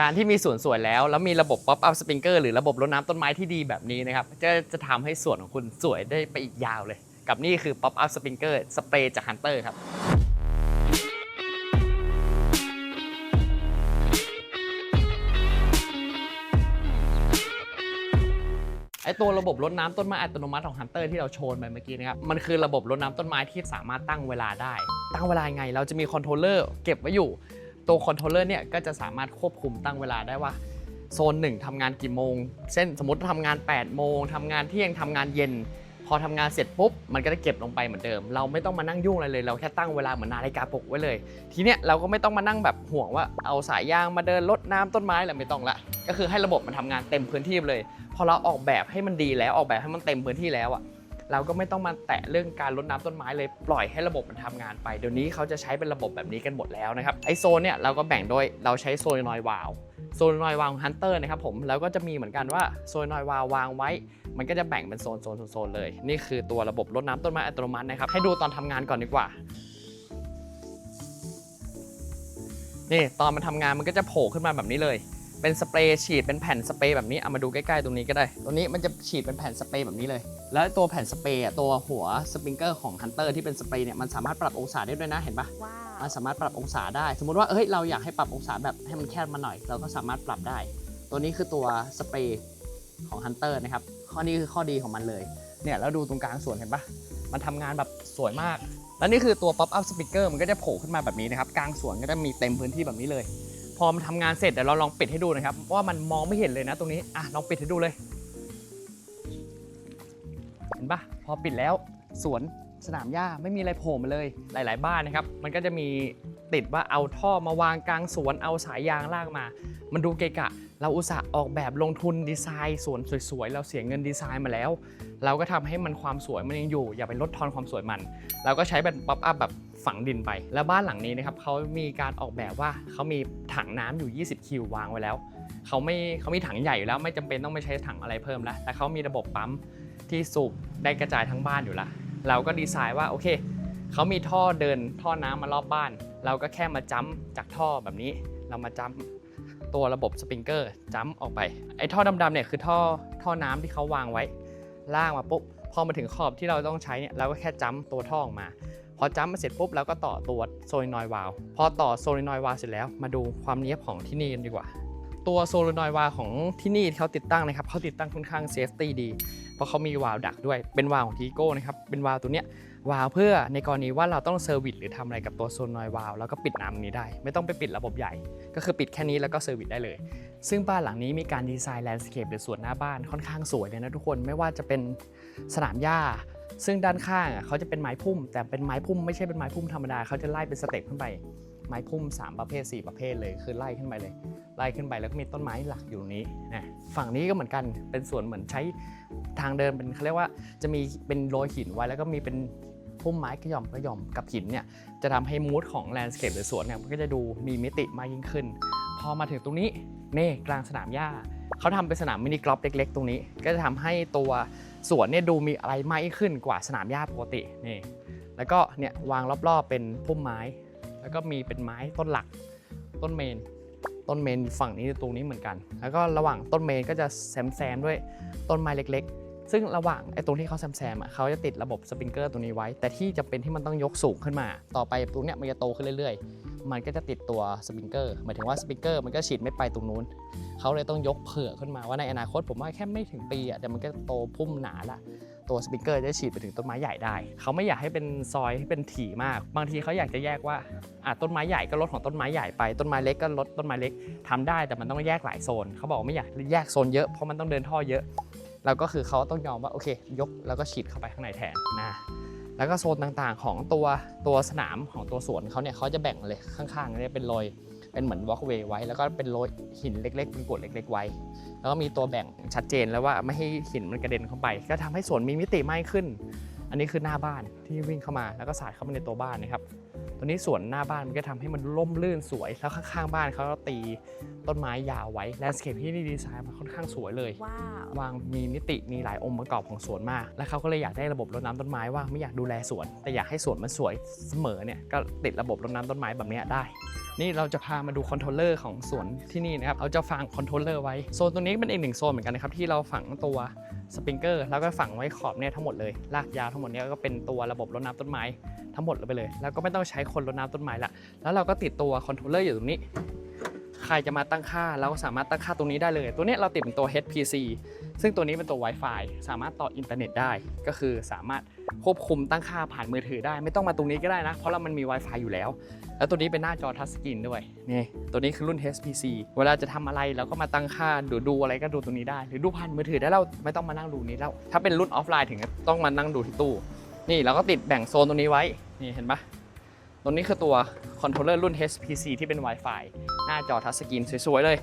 การที่มีสวนสวยแล้ว แล้วมีระบบ pop up sprinkler หรือระบบรดน้ำต้นไม้ที่ดีแบบนี้นะครับ จะจะทำให้สวนของคุณสวยได้ไปอีกยาวเลย กับนี่คือ pop up sprinkler สเปรย์จาก Hunter ครับไอตัวระบบรดน้ำต้นไม้อัตโนมัติของ Hunter ที่เราโชว์ไปเมื่อกี้นะครับ มันคือระบบรดน้ำต้นไม้ที่สามารถตั้งเวลาได้ ตั้งเวลาไง เราจะมีคอนโทรลเลอร์เก็บไว้อยู่ ตัวคอนโทรลเลอร์เนี่ยก็จะสามารถควบคุมตั้งเวลาได้ว่าโซนหนึ่งทำงานกี่โมง เช่นสมมติทำงาน 8 โมงทำงานเที่ยงทำงานเย็น พอทำงานเสร็จปุ๊บ มันก็จะเก็บลงไปเหมือนเดิม เราไม่ต้องมานั่งยุ่งอะไรเลย เราแค่ตั้งเวลาเหมือนนาฬิกาปลุกไว้เลย ทีเนี้ยเราก็ไม่ต้องมานั่งแบบห่วงว่าเอาสายยางมาเดินรดน้ำต้นไม้อะไรไม่ต้องละ ก็คือให้ระบบมันทำงานเต็มพื้นที่เลย พอเราออกแบบให้มันดีแล้วออกแบบให้มันเต็มพื้นที่แล้วอะ เราก็ไม่ต้องมาแตะเรื่องการรดน้ำต้นไม้เลยปล่อยให้ระบบมันทำงานไป เดี๋ยวนี้เขาจะใช้เป็นระบบแบบนี้กันหมดแล้วนะครับไอโซนเนี่ยเราก็แบ่งโดยเราใช้โซนนอยวาลโซนนอยวาลของฮันเตอร์นะครับผมแล้วก็จะมีเหมือนกันว่าโซนนอยวาลวางไว้ มันก็จะแบ่งเป็นโซนโซนโซนเลย นี่คือตัวระบบรดน้ำต้นไม้อัตโนมัตินะครับให้ดูตอนทำงานก่อนดีกว่านี่ตอนมันทำงานมันก็จะโผล่ขึ้นมาแบบนี้เลย เป็นสเปรย์ฉีดเป็นแผ่นสเปรย์แบบนี้เอามาดูใกล้ๆตรงนี้ก็ได้ ตัวนี้มันจะฉีดเป็นแผ่นสเปรย์แบบนี้เลย แล้วตัวแผ่นสเปรย์อะตัวหัวสปริงเกอร์ของฮันเตอร์ที่เป็นสเปรย์เนี่ยมันสามารถปรับองศาได้ด้วยนะเห็นปะว้าวมันสามารถปรับองศาได้ สมมติว่าเอ้ยเราอยากให้ปรับองศาแบบให้มันแคบมาหน่อย เราก็สามารถปรับได้ ตัวนี้คือตัวสเปรย์ของฮันเตอร์นะครับข้อนี้คือข้อดีของมันเลยเนี่ยแล้วดูตรงกลางสวนเห็นปะมันทำงานแบบสวยมาก แล้วนี่คือตัว pop up speaker มันก็จะโผล่ขึ้นมาแบบนี้นะครับ กลางสวนก็จะมีเต็มพื้นที่แบบนี้เลย พอมันทำงานเสร็จเดี๋ยวเราลองปิดให้ดูนะครับว่ามันมองไม่เห็นเลยนะตรงนี้อะลองปิดให้ดูเลย เห็นปะพอปิดแล้วสวน สนามหญ้าไม่มีอะไรโผล่มาเลย หลาย ๆ บ้านนะครับ มันก็จะมีติดว่าเอาท่อมาวางกลางสวนเอาสายยางลากมา มันดูเกะกะ เราอุตส่าห์ออกแบบลงทุนดีไซน์สวนสวย ๆ เราเสียเงินดีไซน์มาแล้ว เราก็ทำให้มันความสวยมันยังอยู่ อย่าไปลดทอนความสวยมัน เราก็ใช้เป็นป๊อปอัพแบบฝังดินไป แล้วบ้านหลังนี้นะครับเขามีการออกแบบว่าเขามีถังน้ำอยู่ 20 คิววางไว้แล้วเขาไม่เขามีถังใหญ่อยู่แล้ว ไม่จำเป็นต้องไปใช้ถังอะไรเพิ่มแล้วแต่เขามีระบบปั๊มที่สูบได้กระจายทั้งบ้านอยู่แล้ว เราก็ดีไซน์ว่าโอเคเขามีท่อเดินท่อน้ำมารอบบ้าน เราก็แค่มาจัมจากท่อแบบนี้ เรามาจัมตัวระบบสปริงเกอร์จัมออกไป ไอ้ท่อดำๆเนี่ยคือท่อท่อน้ำที่เขาวางไว้ลากมาปุ๊บพอมาถึงขอบที่เราต้องใช้เนี่ยเราก็แค่จัมตัวท่อออกมาพอจัมมาเสร็จปุ๊บเราก็ต่อตัวโซลินอยวาลพอต่อโซลินอยวาลเสร็จแล้ว มาดูความเนียบของที่นี่กันดีกว่า ตัวโซลินอยวาของที่นี่เขาติดตั้งนะครับเขาติดตั้งค่อนข้างเซฟตี้ดี เพราะเขามีวาล์วดักด้วย เป็นวาล์วของทีโก้นะครับ เป็นวาล์วตัวเนี้ยวาล์วเพื่อในกรณีว่าเราต้องเซอร์วิสหรือทำอะไรกับตัวโซลูนอยวาล์วแล้วก็ปิดน้ำนี้ได้ ไม่ต้องไปปิดระบบใหญ่ ก็คือปิดแค่นี้แล้วก็เซอร์วิสได้เลย ซึ่งบ้านหลังนี้มีการดีไซน์แลนด์สเคปหรือสวนหน้าบ้านค่อนข้างสวยเลยนะทุกคน ไม่ว่าจะเป็นสนามหญ้าซึ่งด้านข้างเขาจะเป็นไม้พุ่ม แต่เป็นไม้พุ่มไม่ใช่เป็นไม้พุ่มธรรมดาเขาจะไล่เป็นสเต็ปขึ้นไป ไม้พุ่ม 3 ประเภท 4 ประเภทเลยคือไล่ขึ้นไปเลย ไล่ขึ้นไปแล้วก็มีต้นไม้หลักอยู่นี้นะฝั่งนี้ก็เหมือนกันเป็นสวนเหมือนใช้ทางเดินเป็นเขาเรียกว่าจะมีเป็นโรยหินไว้แล้วก็มีเป็นพุ่มไม้กระยอมกระยอมกับหินเนี่ยจะทำให้มูดของแลนด์สเคปหรือสวนเนี่ยมันก็จะดูมีมิติมากยิ่งขึ้น พอมาถึงตรงนี้เน่กลางสนามหญ้าเขาทำเป็นสนามมินิกรอล์ฟเล็ก ๆ ตรงนี้ ก็จะทำให้ตัวสวนเนี่ยดูมีอะไรมากขึ้นกว่าสนามหญ้าปกตินี่แล้วก็เนี่ยวางรอบๆเป็นพุ่มไม้ แล้วก็มีเป็นไม้ต้นหลัก ต้นเมน ต้นเมนฝั่งนี้ตรงนี้เหมือนกัน แล้วก็ระหว่างต้นเมนก็จะแซมแซมด้วยต้นไม้เล็ก ๆ ซึ่งระหว่างไอ้ตรงที่เขาแซมแซมอะเขาจะติดระบบสปริงเกอร์ตัวนี้ไว้ แต่ที่จะเป็นที่มันต้องยกสูงขึ้นมา ต่อไปตรงเนี้ยมันจะโตขึ้นเรื่อย ๆ มันก็จะติดตัวสปริงเกอร์หมายถึงว่าสปริงเกอร์มันก็ฉีดไม่ไปตรงนู้นเขาเลยต้องยกเผื่อขึ้นมาว่าในอนาคตผมว่าแค่ไม่ถึงปีอะแต่มันก็โตพุ่มหนาละ ตัวสปิงเกอร์จะฉีดไปถึงต้นไม้ใหญ่ได้ เขาไม่อยากให้เป็นซอยให้เป็นถี่มาก บางทีเขาอยากจะแยกว่าอะต้นไม้ใหญ่ก็ลดของต้นไม้ใหญ่ไป ต้นไม้เล็กก็ลดต้นไม้เล็กทำได้แต่มันต้องแยกหลายโซน เขาบอกไม่อยากแยกโซนเยอะเพราะมันต้องเดินท่อเยอะ แล้วก็คือเขาต้องยอมว่าโอเค ยกแล้วก็ฉีดเข้าไปข้างในแทนนะ แล้วก็โซนต่างๆของตัวตัวสนามของตัวสวนเขาเนี่ยเขาจะแบ่งเลยข้างๆเนี่ยเป็นรอยเป็นเหมือนวอล์กเวย์ไว้ แล้วก็เป็นโรยหินเล็กๆ เป็นกรวดเล็ก ๆ ไว้ แล้วก็มีตัวแบ่งชัดเจนแล้วว่าไม่ให้หินมันกระเด็นเข้าไป ก็ทำให้สวนมีมิติมากขึ้น อันนี้คือหน้าบ้านที่วิ่งเข้ามาแล้วก็สาดเข้ามาในตัวบ้านนะครับตัวนี้สวนหน้าบ้านมันก็ทำให้มันร่มรื่นสวย แล้วข้างๆบ้านเขาก็ตีต้นไม้ยาวไว้แลนด์สเคปที่นี่ดีไซน์มันค่อนข้างสวยเลยว้าววางมีมิติมีหลายองค์ประกอบของสวนมาก แล้วเขาก็เลยอยากได้ระบบรดน้ำต้นไม้ว่าไม่อยากดูแลสวน แต่อยากให้สวนมันสวยเสมอเนี่ยก็ติดระบบรดน้ำต้นไม้แบบเนี้ยได้นี่เราจะพามาดูคอนโทรลเลอร์ของสวนที่นี่นะครับ เราจะฝังคอนโทรลเลอร์ไว้ โซนตรงนี้เป็นอีกหนึ่งโซนเหมือนกันนะครับ ที่เราฝังตัว สปริงเกอร์แล้วก็ฝังไว้ขอบเนี่ยทั้งหมดเลยลากยาวทั้งหมดเนี่ยก็เป็นตัวระบบรดน้ำต้นไม้ทั้งหมดลยไปเลย แล้วก็ไม่ต้องใช้คนรดน้ำต้นไม้ละแล้วเราก็ติดตัวคอนโทรลเลอร์อยู่ตรงนี้ ใครจะมาตั้งค่าเราก็สามารถตั้งค่าตรงนี้ได้เลย ตัวเนี้ยเราติดเป็นตัว HPC ซึ่งตัวนี้เป็นตัว Wi-Fi สามารถต่ออินเทอร์เน็ตได้ ก็คือสามารถควบคุมตั้งค่าผ่านมือถือได้ ไม่ต้องมาตรงนี้ก็ได้นะ เพราะเรามันมี Wi-Fi อยู่แล้ว แล้วตัวนี้เป็นหน้าจอทัชสกรีนด้วย นี่ ตัวนี้คือรุ่น HPC เวลาจะทำอะไรเราก็มาตั้งค่าดูดูอะไรก็ดูตรงนี้ได้ หรือดูผ่านมือถือได้เราไม่ต้องมานั่งดูนี้แล้ว ถ้าเป็นรุ่นออฟไลน์ถึงต้องมานั่งดูที่ตู้ นี่เราก็ติดแบ่งโซนตรงนี้ไว้ นี่เห็นปะตัวนี้คือตัวคอนโทรลเลอร์รุ่น HPC ที่เป็น Wi-Fi หน้าจอทัชสกรีนสวยๆเลย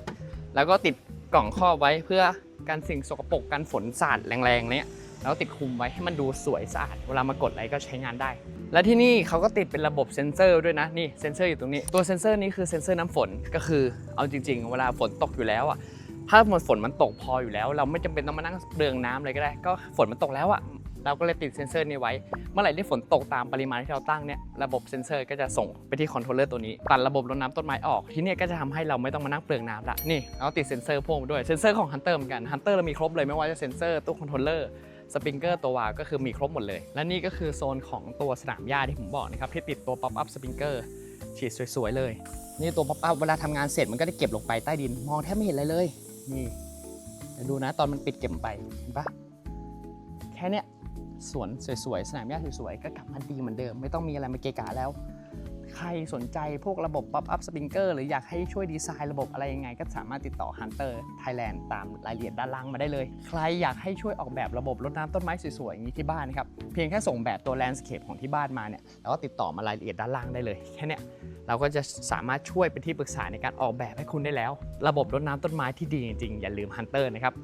แล้วก็ติด กล่องครอบไว้เพื่อกันสิ่งสกปรกกันฝนสาดแรงๆเนี่ยแล้วติดคุมไว้ให้มันดูสวยสะอาดเวลามากดอะไรก็ใช้งานได้ และที่นี่เขาก็ติดเป็นระบบเซ็นเซอร์ด้วยนะนี่เซ็นเซอร์อยู่ตรงนี้ ตัวเซ็นเซอร์นี้คือเซ็นเซอร์น้ำฝนก็คือเอาจริง ๆ เวลาฝนตกอยู่แล้วอะถ้าหมดฝนมันตกพออยู่แล้ว เราไม่จำเป็นต้องมานั่งเบืองน้ำเลยก็ได้ ก็ฝนมันตกแล้วอะ เราก็เลยติดเซ็นเซอร์นี้ไว้ เมื่อไหร่ที่ฝนตกตามปริมาณที่เราตั้งเนี่ย ระบบเซ็นเซอร์ก็จะส่งไปที่คอนโทรลเลอร์ตัวนี้ ตัดระบบรดน้ำต้นไม้ออก ที่นี่ก็จะทำให้เราไม่ต้องมานั่งเปลืองน้ำละ นี่เราติดเซ็นเซอร์พ่วงด้วย เซ็นเซอร์ของ Hunter เหมือนกัน Hunter เรามีครบเลยไม่ว่าจะเซ็นเซอร์ตู้คอนโทรลเลอร์สปริงเกอร์ตัววาวก็คือมีครบหมดเลย และนี่ก็คือโซนของตัวสนามหญ้าที่ผมบอกนะครับที่ติดตัวป๊อปอัพสปริงเกอร์ฉีดสวยๆเลย นี่ตัวป๊อปอัพเวลาทำงานเสร็จมันก็ได้เก็บลงไปใต้ดิน มองแทบไม่เห็นอะไรเลย นี่ดูนะตอนมันปิดเก็บไปเห็นปะแค่เนี้ย สวนสวยๆ สนามหญ้าสวยๆ ก็กลับมาดีเหมือนเดิม ไม่ต้องมีอะไรมาเกะกะแล้ว ใครสนใจพวกระบบ Pop Up Sprinkler หรืออยากให้ช่วยดีไซน์ระบบอะไรยังไง ก็สามารถติดต่อ Hunter Thailand ตามรายละเอียดด้านล่างมาได้เลย ใครอยากให้ช่วยออกแบบระบบรดน้ำต้นไม้สวยๆ อย่างนี้ที่บ้านนะครับ เพียงแค่ส่งแบบตัว Landscape ของที่บ้านมาเนี่ยแล้วก็ติดต่อมารายละเอียดด้านล่างได้เลยแค่นี้เราก็จะสามารถช่วยเป็นที่ปรึกษาในการออกแบบให้คุณได้แล้ว ระบบรดน้ำต้นไม้ที่ดีจริงๆอย่าลืม Hunter นะครับ